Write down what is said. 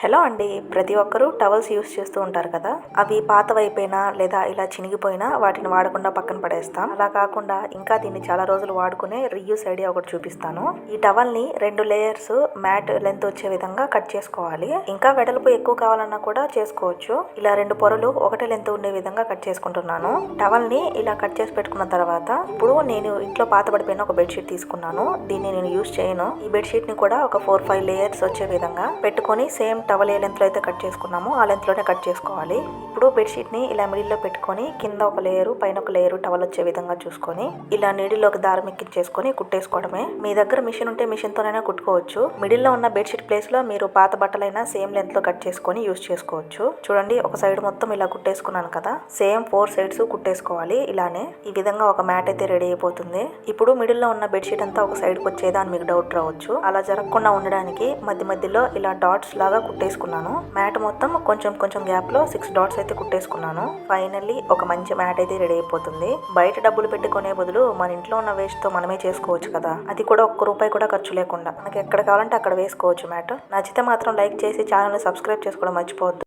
Hello అండి. ప్రతి ఒక్కరూ టవల్స్ యూస్ చేస్తూ ఉంటారు కదా? అవి పాతవైపోయినా లేదా ఇలా చినిగిపోయినా వాటిని వాడకుండా పక్కన పడేస్తాం. అలా కాకుండా ఇంకా దీన్ని చాలా రోజులు వాడుకునే రీయూస్ ఐడియా ఒకటి చూపిస్తాను. ఈ టవల్ని రెండు లేయర్స్ మ్యాట్ లెంత్ వచ్చే విధంగా కట్ చేసుకోవాలి. ఇంకా వెడల్పు ఎక్కువ కావాలన్నా కూడా చేసుకోవచ్చు. ఇలా రెండు పొరలు ఒకటే లెంత్ ఉండే విధంగా కట్ చేసుకుంటున్నాను. టవల్ని ఇలా కట్ చేసి పెట్టుకున్న తర్వాత ఇప్పుడు నేను ఇంట్లో పాత పడిపోయిన ఒక బెడ్షీట్ తీసుకున్నాను. దీన్ని నేను యూస్ చేయను. ఈ బెడ్షీట్ని కూడా ఒక ఫోర్ ఫైవ్ లేయర్స్ వచ్చే విధంగా పెట్టుకొని సేమ్ టవల్ ఏ లెంత్లో అయితే కట్ చేసుకున్నామో ఆ లెంత్లోనే కట్ చేసుకోవాలి. ఇప్పుడు బెడ్షీట్ని ఇలా మిడిల్లో పెట్టుకొని కింద ఒక లేయరు పైన ఒక లేయరు టవల్ వచ్చే విధంగా చూసుకొని ఇలా నీడిలోకి దారం ఎక్కించేసుకొని కుట్టేసుకోవడమే. మీ దగ్గర మిషన్ ఉంటే మిషన్తోనైనా కుట్టుకోవచ్చు. మిడిల్లో ఉన్న బెడ్షీట్ ప్లేస్లో మీరు పాత బట్టలైనా సేమ్ లెంత్లో కట్ చేసుకొని యూస్ చేసుకోవచ్చు. చూడండి ఒక సైడ్ మొత్తం ఇలా కుట్టేసుకున్నాను కదా సేమ్ ఫోర్ సైడ్స్ కుట్టేసుకోవాలి ఇలానే. ఈ విధంగా ఒక మ్యాట్ అయితే రెడీ అయిపోతుంది. ఇప్పుడు మిడిల్లో ఉన్న బెడ్షీట్ అంతా ఒక సైడ్కి వచ్చేదా అని మీకు డౌట్ రావచ్చు. అలా జరగకుండా ఉండడానికి మధ్య మధ్యలో ఇలా డాట్స్ లాగా కుట్టేసుకున్నాను. మ్యాట్ మొత్తం కొంచెం కొంచెం గ్యాప్లో సిక్స్ డాట్స్ అయితే కుట్టేసుకున్నాను. ఫైనల్లీ ఒక మంచి మ్యాట్ అయితే రెడీ అయిపోతుంది. బయట డబ్బులు పెట్టి కొనే బదులు మన ఇంట్లో ఉన్న వేస్ట్తో మనమే చేసుకోవచ్చు కదా. అది కూడా ఒక్క రూపాయి కూడా ఖర్చు లేకుండా. మనకి ఎక్కడ కావాలంటే అక్కడ వేసుకోవచ్చు మ్యాట్. నచ్చితే మాత్రం లైక్ చేసి ఛానల్ సబ్స్క్రైబ్ చేసుకోవడం మర్చిపోవద్దు.